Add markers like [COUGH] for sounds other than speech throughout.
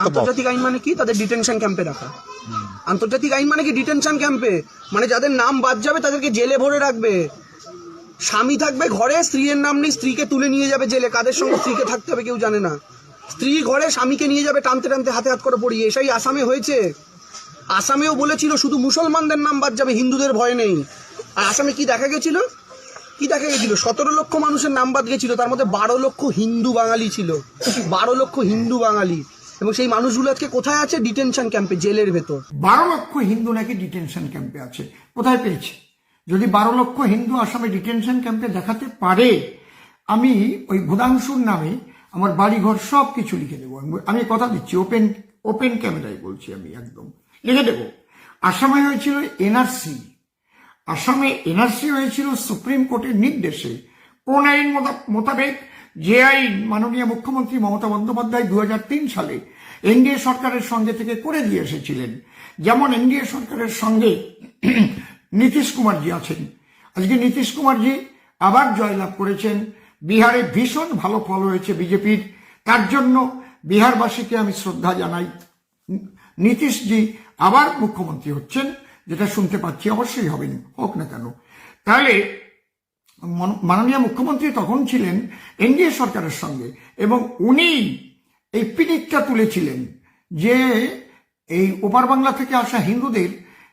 আন্তর্জাতিক আইন মানে কি? তাদের ডিটেনশন ক্যাম্পে রাখা। আন্তর্জাতিক আইন মানে কি? ডিটেনশন ক্যাম্পে মানে যাদের নাম বাদ যাবে, তাদেরকে জেলে ভরে রাখবে। স্বামী থাকবে ঘরে, স্ত্রীর নাম নেই, স্ত্রীকে তুলে নিয়ে যাবে জেলে। কাদের সঙ্গে স্ত্রীকে থাকতে হবে কেউ জানে না। স্ত্রী ঘরে স্বামীকে নিয়ে যাবে, টানতে টানতে হাতে হাত করে পড়িয়ে। এসাই আসামে হয়েছে। আসামেও বলেছিল, শুধু মুসলমানদের নাম বাদ যাবে, হিন্দুদের ভয় নেই। আর আসামে কি দেখা গেছিল? কি দেখা গেছিল? সতেরো লক্ষ মানুষের নাম বাদ গেছিল। তার মধ্যে বারো লক্ষ হিন্দু বাঙালি ছিল। বারো লক্ষ হিন্দু বাঙালি। এবং সেই মানুষগুলো আজকে কোথায় আছে? ডিটেনশন ক্যাম্পে জেলের ভেতর। বারো লক্ষ হিন্দু নাকি ডিটেনশন ক্যাম্পে আছে? কোথায় পেয়েছে? যদি বারো লক্ষ হিন্দু আসামে ডিটেনশন ক্যাম্পে দেখাতে পারে, আমি ওই ভুদাংশুর নামে আমার বাড়িঘর সব কিছু লিখে দেবো। আমি- কথা দিচ্ছি ওপেন ওপেন ক্যামেরায় বলছি আমি একদম। লিখে দেবো, আসামে হয়েছিল এনআরসি আসামে এনআরসি হয়েছিল সুপ্রিম কোর্টের নির্দেশে। কোন আইন মোতাবেক যে আইন মাননীয় মুখ্যমন্ত্রী মমতা বন্দ্যোপাধ্যায় দু হাজার তিন সালে এনডিএ সরকারের সঙ্গে থেকে করে দিয়ে এসেছিলেন। যেমন এনডিএ সরকারের সঙ্গে [CLEARS THROAT] নীতিশ কুমারজি আছেন। আজকে নীতিশ কুমারজি আবার জয়লাভ করেছেন। বিহারে ভীষণ ভালো ফল হয়েছে বিজেপির। তার জন্য বিহারবাসীকে আমি শ্রদ্ধা জানাই। নীতিশজি আবার মুখ্যমন্ত্রী হচ্ছেন, যেটা শুনতে পাচ্ছি অবশ্যই হবেন, হোক না কেন। তাহলে মাননীয় মুখ্যমন্ত্রী তখন ছিলেন এনডিএ সরকারের সঙ্গে এবং উনি এই পিনিকটা তুলেছিলেন যে এই ওপার বাংলা থেকে আসা হিন্দুদের,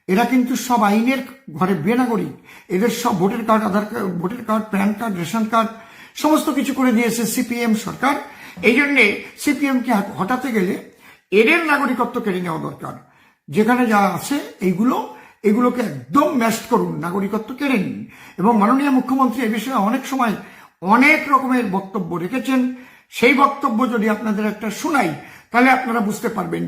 এরা কিন্তু সব আইনের ঘরে বেনাগরিক। এদের সব ভোটের কার্ড, আধার কার্ড, ভোটের card, PAN card, ration card, সমস্ত কিছু করে দিয়েছে সিপিএম সরকার। এই জন্যে সিপিএমকে হটাতে গেলে এদের নাগরিকত্ব কেড়ে নেওয়া দরকার। যেখানে যা আছে, এইগুলো এগুলোকে একদম ম্যাস্ট করুন, নাগরিকত্ব কেড়ে নিন। এবং মাননীয় মুখ্যমন্ত্রী এ বিষয়ে অনেক সময় অনেক রকমের বক্তব্য রেখেছেন। সেই বক্তব্য যদি আপনাদের একটা শোনাই, তাহলে আপনারা বুঝতে পারবেন।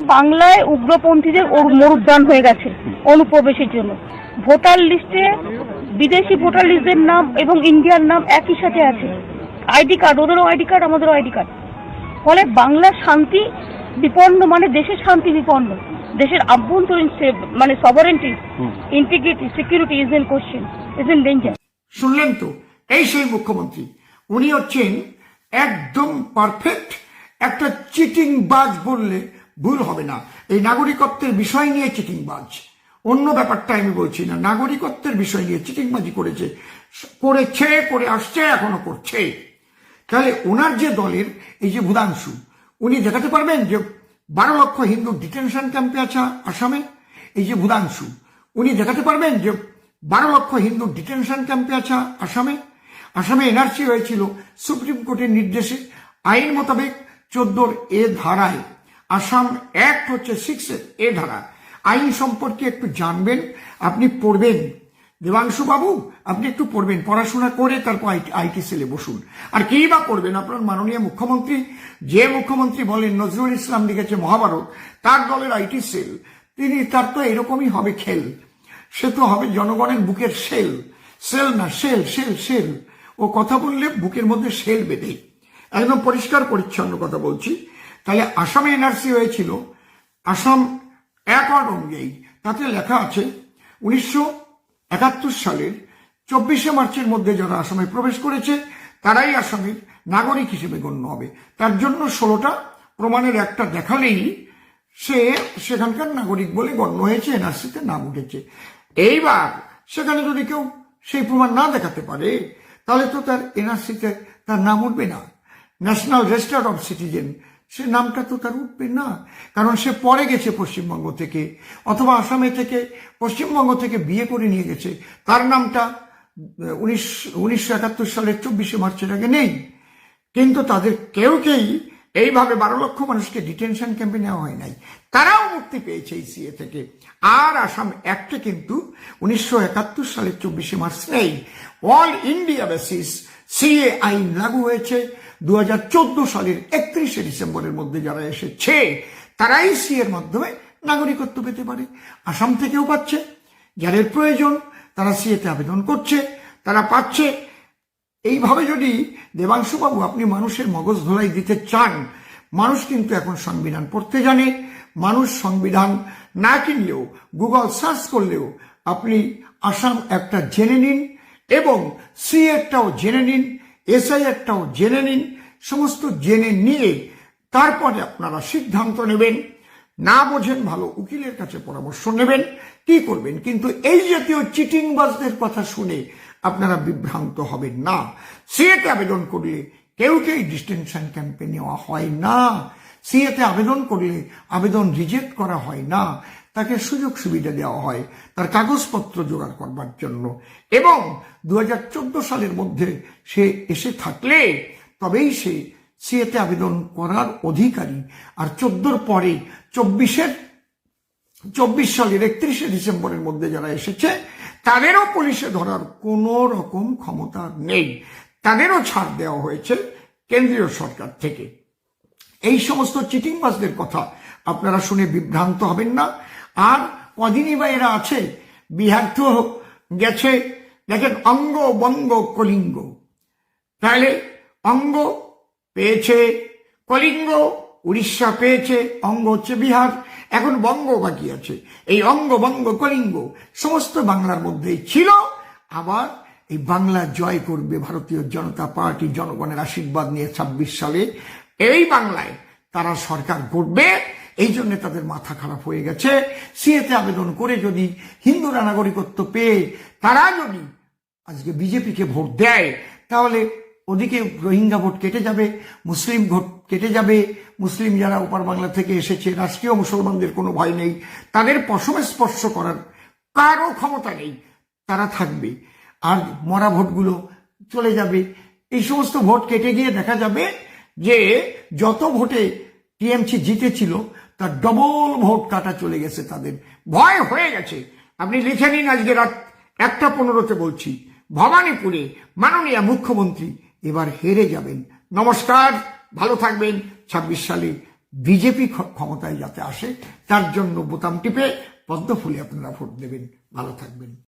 বাংলায় উগ্রপন্থীদের মরুদ্যান হয়ে গেছে অনুপ্রবেশের জন্য। ভোটার লিস্টে বিদেশি ভোটার লিস্টের নাম এবং ইন্ডিয়ার নাম একই সাথে আছে। আইডি কার্ড, ওদেরও আইডি কার্ড, আমাদেরও আইডি কার্ড। ফলে বাংলার শান্তি বিপন্ন মানে দেশের শান্তি বিপন্ন। দেশের আভ্যন্তরীণ মানে sovereignty integrity security is in question is in danger শুনলেন তো? এই সেই মুখ্যমন্ত্রী। উনি হচ্ছেন একদম পারফেক্ট একটা চিটিং বাজ বললে ভুল হবে না। এই নাগরিকত্বের বিষয় নিয়ে চিটিং বাজ অন্য ব্যাপারটা আমি বলছি না। নাগরিকত্বের বিষয় নিয়ে চিটিংবাজি করেছে। করেছে করে আসছে এখনও করছে। তাহলে ওনার যে দলের এই যে ভুদাংশু উনি দেখাতে পারবেন যে বারো লক্ষ হিন্দু ডিটেনশন ক্যাম্পে আছে আসামে, এই যে ভুদাংশু উনি দেখাতে পারবেন যে বারো লক্ষ হিন্দু ডিটেনশন ক্যাম্পে আছে আসামে। আসামে এনআরসি হয়েছিল সুপ্রিম কোর্টের নির্দেশে। আইন মোতাবেক চোদ্দোর এ ধারায়, আসাম অ্যাক্ট হচ্ছে সিক্স এ ধারা। আইন সম্পর্কে একটু জানবেন, আপনি পড়বেন। দেবাংশু বাবু, আপনি একটু পড়বেন, পড়াশোনা করে তারপর আইটি সেলে বসুন। আর কি বা করবেন আপনার মাননীয় মুখ্যমন্ত্রী? যে মুখ্যমন্ত্রী বলেন, নজরুল ইসলাম লিখেছে মহাভারত, তার দলের আইটি সেল, তিনি, তার তো এরকমই হবে খেল। সে তো হবে জনগণের বুকের সেল। সেল না, সেল সেল সেল। ও কথা বললে বুকের মধ্যে সেল বেঁধে। একদম পরিষ্কার, পরিচ্ছন্ন কথা বলছি। তাহলে আসামে এনআরসি হয়েছিল। আসাম অ্যাকর্ড অনুযায়ী তাতে লেখা আছে, উনিশশো একাত্তর সালের চব্বিশে মার্চের মধ্যে যারা আসামে প্রবেশ করেছে, তারাই আসামের নাগরিক হিসেবে গণ্য হবে। তার জন্য ষোলোটা, প্রমাণের একটা দেখালেই সে সেখানকার নাগরিক বলে গণ্য হয়েছে, এনআরসিতে নাম উঠেছে। এইবার সেখানে যদি কেউ সেই প্রমাণ না দেখাতে পারে, তাহলে তো তার এনআরসিতে তার নাম উঠবে না। ন্যাশনাল রেজিস্টার অফ সিটিজেন সে নামটা তো তার উঠবে না। কারণ সে পরে গেছে পশ্চিমবঙ্গ থেকে, অথবা আসামে থেকে, পশ্চিমবঙ্গ থেকে বিয়ে করে নিয়ে গেছে। তার নামটা উনিশ, উনিশশো একাত্তর সালের চব্বিশে মার্চের আগে নেই। কিন্তু তাদের কেউকেই এইভাবে বারো লক্ষ মানুষকে ডিটেনশন ক্যাম্পে নেওয়া হয় নাই। তারাও মুক্তি পেয়েছে এই সিএ থেকে। আর আসাম অ্যাক্টে কিন্তু উনিশশো একাত্তর সালের চব্বিশে মার্চ নেই। অল ইন্ডিয়া বেসিস সিএ আইন লাগু হয়েছে। দু হাজার চোদ্দ সালের একত্রিশে ডিসেম্বরের মধ্যে যারা এসেছে, তারাই সি এর মাধ্যমে নাগরিকত্ব পেতে পারে। আসাম থেকেও পাচ্ছে। যাদের প্রয়োজন, তারা সিএতে আবেদন করছে। তারা পাচ্ছে। এইভাবে যদি দেবাংশুবাবু আপনি মানুষের মগজ ধোলাই দিতে চান, মানুষ কিন্তু এখন সংবিধান পড়তে জানে। মানুষ সংবিধান না কিনলেও গুগল সার্চ করলেও আপনি আসাম একটা জেনে নিন এবং সি একটাও জেনে নিন। এসআই একটাও জেনে নিন, সমস্ত জেনে নিয়ে তারপরে আপনারা সিদ্ধান্ত নেবেন। না বোঝেন ভালো উকিলের কাছে পরামর্শ নেবেন, কি করবেন? কিন্তু এই জাতীয় চিটিংবাজদের কথা শুনে আপনারা বিভ্রান্ত হবেন না। সিএতে আবেদন করলে কেউকেই ডিস্টেনশন ক্যাম্পে নেওয়া হয় না। সিএতে আবেদন করলে আবেদন রিজেক্ট করা হয় না। তাকে সুযোগ সুবিধা দেওয়া হয় তার কাগজপত্র জোগাড় করবার জন্য। এবং দু হাজার চোদ্দ সালের মধ্যে সে এসে থাকলে তবেই সে সিএতে আবেদন করার অধিকারী। আর চোদ্দোর পরে চব্বিশের, চব্বিশ সালের একত্রিশে ডিসেম্বরের মধ্যে যারা এসেছে, তাদেরও পুলিশে ধরার কোনো রকম ক্ষমতা নেই। তাদেরও ছাড় দেওয়া হয়েছে কেন্দ্রীয় সরকার থেকে। এই সমস্ত চিটিংবাজদের কথা আপনারা শুনে বিভ্রান্ত হবেন না। আর কদিনই বা এরা আছে বিহার তো গেছে, দেখেন অঙ্গ বঙ্গ কলিঙ্গ। তাহলে অঙ্গ পেয়েছে, কলিঙ্গ উড়িষ্যা পেয়েছে, অঙ্গ হচ্ছে বিহার। এখন বঙ্গ বাকি আছে। এই অঙ্গ বঙ্গ কলিঙ্গ সমস্ত বাংলার মধ্যেই ছিল। আবার এই বাংলা জয় করবে ভারতীয় জনতা পার্টি জনগণের আশীর্বাদ নিয়ে ছাব্বিশ সালে। এই বাংলায় তারা সরকার করবে এই জন্য তাদের মাথা খারাপ হয়ে গেছে। সিএতে আবেদন করে যদি হিন্দুরা নাগরিকত্ব পেয়ে তারা যদি আজকে বিজেপিকে ভোট দেয়, তাহলে ওদিকে রোহিঙ্গা ভোট কেটে যাবে, মুসলিম ভোট কেটে যাবে। মুসলিম যারা ওপার বাংলা থেকে এসেছে, রাষ্ট্রীয় মুসলমানদের কোনো ভয় নেই। তাদের পশমে স্পর্শ করার কারও ক্ষমতা নেই। তারা থাকবে। আর মরা ভোটগুলো চলে যাবে। এই সমস্ত ভোট কেটে গিয়ে দেখা যাবে যে যত ভোটে টিএমসি জিতেছিল, তার ডবল ভোট কাটা চলে গেছে তাদের। ভয় হয়ে গেছে। আপনি লিখে নিন আজকে রাত একটা পনেরোতে বলছি। ভবানীপুরে মাননীয় মুখ্যমন্ত্রী এবার হেরে যাবেন। নমস্কার, ভালো থাকবেন। ছাব্বিশ সালে বিজেপি ক্ষমতায় যাতে আসে, তার জন্য বোতাম টিপে পদ্ম ফুলে আপনারা ভোট দেবেন। ভালো থাকবেন।